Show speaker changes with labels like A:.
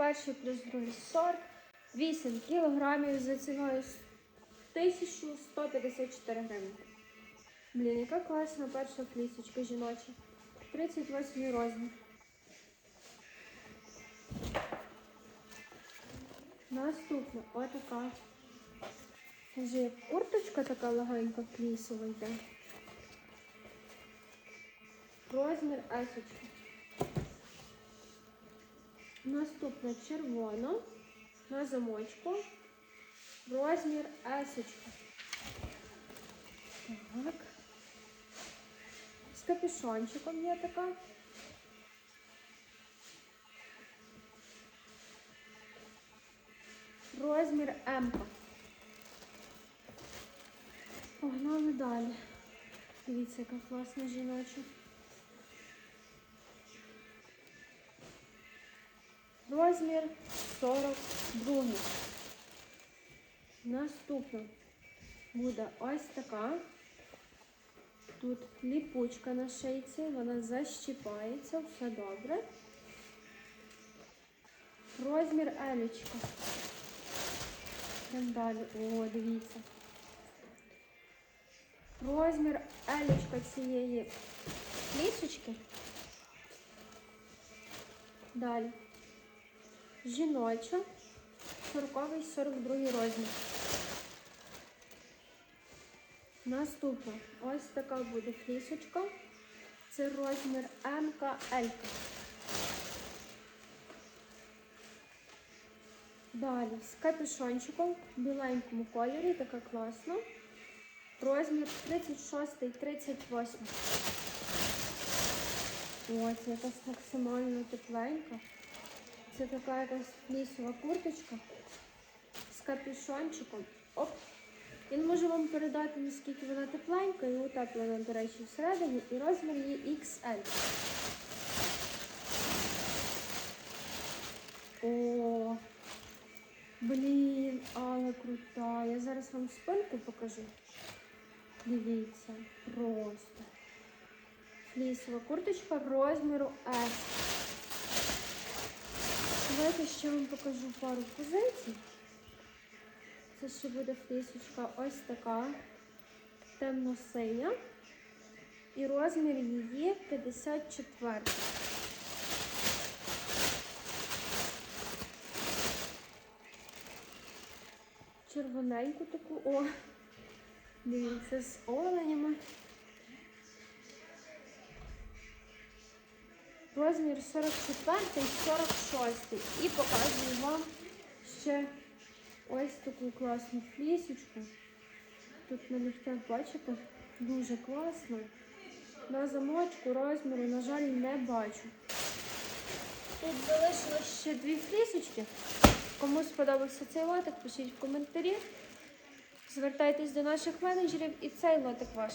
A: перший плюс другий сорт, 8 кілограмів за ціною 1154 гривні. Блін, яка класна перша флісочка жіноча. 38 розмір. Наступна отака. Вже курточка така легенька флісова йде. Розмір есочки. Наступна червона на замочку. Розмір есочка. Так. З капюшончиком є така. Розмір М. Погнали далі. Дивіться, яка класна жіноча. Розмір 42. Наступна буде ось така. Тут ліпучка на шийці, вона защіпається, все добре. Розмір елічка. Йдемо далі. О, дивіться. Розмір елічка цієї лісочки. Далі. Жіноча. 40 42 розмір. Наступна. Ось така буде флісочка. Це розмір МКЛ. Далі з капюшончиком в біленькому кольорі, така класна. Розмір 36 38. Ось якась максимально тепленька. Це така якась лісова курточка з капюшончиком. Оп. Він може вам передати, наскільки вона тепленька і утеплена, до речі, всередині, і розмір її XL. О, блін, але крута. Я зараз вам спинку покажу. Дивіться, просто. Флісова курточка розміру S. Давайте ще вам покажу пару позицій. Це ще буде флісочка ось така темно-синя. І розмір її 54. Червоненьку таку, о, дивіться, з оленями. Розмір 44 46 І показую вам ще ось таку класну флісочку. Тут на ліфтях, бачите, дуже класно. На замочку розміру, на жаль, не бачу. Тут залишилось ще дві флісочки. Кому сподобався цей лотик, пишіть в коментарі. Звертайтесь до наших менеджерів і цей лотик ваш.